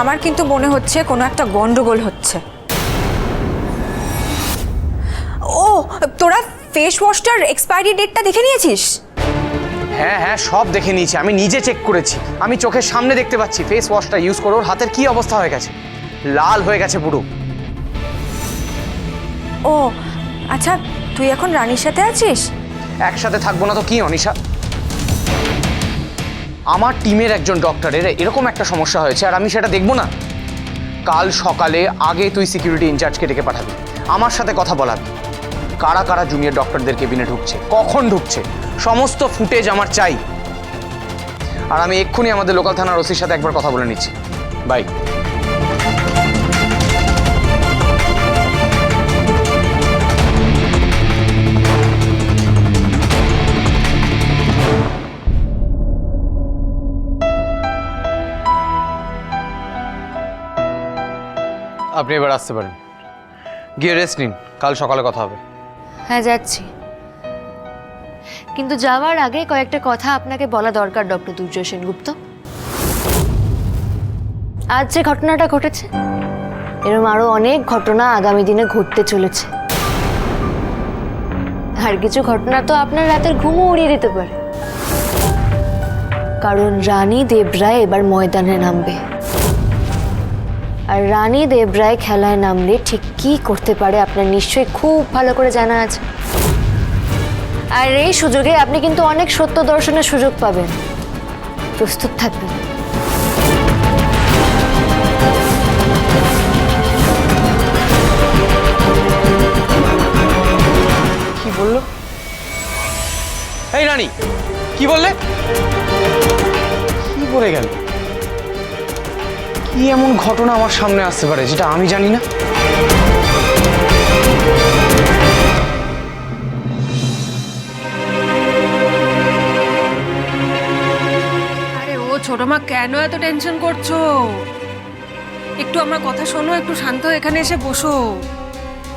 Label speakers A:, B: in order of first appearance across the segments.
A: আমার কিন্তু মনে হচ্ছে কোনো একটা গন্ডগোল হচ্ছে। ও তোরা ফেস ওয়াশটার এক্সপায়ারি ডেটটা দেখে নিয়েছিস?
B: হ্যাঁ হ্যাঁ সব দেখে নিয়েছি। আমি নিজে চেক করেছি। আমি চোখের সামনে দেখতে পাচ্ছি। ফেস ওয়াশটা ইউজ করে ওর হাতের কি অবস্থা হয়ে গেছে? লাল হয়ে গেছে পুরো।
A: ও আচ্ছা তুই এখন রানীর সাথে আছিস?
B: একসাথে থাকব না তো কি অনিশা? আমার টিমের একজন ডক্টরের এরকম একটা সমস্যা হয়েছে আর আমি সেটা দেখব না। কাল সকালে আগে তুই সিকিউরিটি ইনচার্জকে ডেকে পাঠাবি। আমার সাথে কথা বলাবি। কারা কারা জুনিয়র ডক্টরদের কেবিনে ঢুকছে? কখন ঢুকছে? সমস্ত ফুটেজ আমার চাই। আর আমি এক্ষুনি আমাদের লোকাল থানার ওসির সাথে একবার কথা বলে নিচ্ছি। বাই আপনি এবার আসতে পারেন। গিয়ে রেস্ট নিন, কাল সকালে কথা হবে।
C: হ্যাঁ যাচ্ছি। কিন্তু যাওয়ার আগে কয়েকটা কথা আপনাকে বলা দরকার, ডক্টর দুর্জয় সেনগুপ্ত। আজ যে ঘটনাটা ঘটেছে এরকম আরও অনেক ঘটনা আগামী দিনে ঘটতে চলেছে। আর কিছু ঘটনা তো আপনার রাতের ঘুমও উড়িয়ে দিতে পারে। কারণ রানী দেবরায় এবার ময়দানে নামবে। আর রানী দেবরায় খেলায় নামলে ঠিক কি করতে পারে আপনার নিশ্চয়ই খুব ভালো করে জানা আছে। আর এই সুযোগে আপনি কিন্তু অনেক সত্য দর্শনের সুযোগ পাবেন। প্রস্তুত থাকবেন।
B: কি বলল? এই রানী, কি বললে? কি বলে গেল? কি এমন ঘটনা আমার সামনে আসতে পারে যেটা আমি জানি না?
D: ও ছোট মা, কেন এত টেনশন করছ? একটু আমার কথা শোনো, একটু শান্ত এখানে এসে বসো।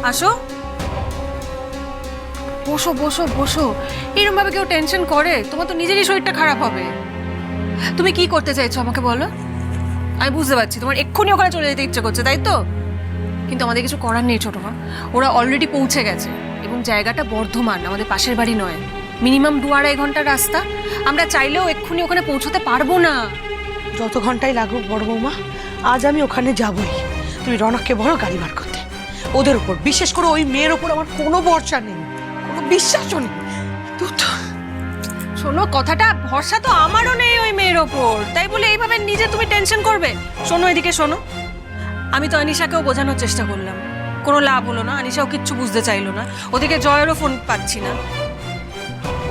D: আসো। বসো বসো বসো। এরকম ভাবে কেউ টেনশন করে, তোমার তো নিজেরই শরীরটা খারাপ হবে। তুমি কি করতে চাইছো আমাকে বলো? আমি বুঝতে পারছি। তোমার এক্ষুনি ওখানে চলে যেতে ইচ্ছে করছে, তাই তো? কিন্তু আমাদের কিছু করার নেই, ছোট মা। ওরা অলরেডি পৌঁছে গেছে। এবং জায়গাটা বর্ধমান, আমাদের পাশের বাড়ি নয়। মিনিমাম দু আড়াই ঘণ্টার রাস্তা। আমরা চাইলেও এক্ষুনি ওখানে পৌঁছতে পারব না।
E: যত ঘন্টাই লাগুক, বড় বৌমা, আজ আমি ওখানে যাবই। তুমি রনককে বলো গাড়ি বার করতে। ওদের উপর, বিশেষ করে ওই মেয়ের ওপর আমার কোনো ভরসা নেই। কোনো বিশ্বাসও নেই। তো
D: শোনো, কথাটা, ভরসা তো আমারও নেই ওই মেয়ের ওপর। তাই বলে এইভাবে নিজে তুমি টেনশন করবে? শোনো এদিকে, শোনো। আমি তো আনিশাকেও বোঝানোর চেষ্টা করলাম। কোনো লাভ হলো না, আনিশাও কিচ্ছু বুঝতে চাইলো না। ওদিকে জয়েরও ফোন পাচ্ছি না।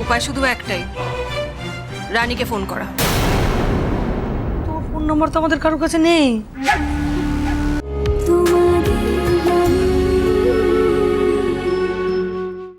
D: উপায় শুধু একটাই, রানীকে ফোন করা।
E: তোর ফোন নম্বর তো আমাদের কারোর কাছে নেই।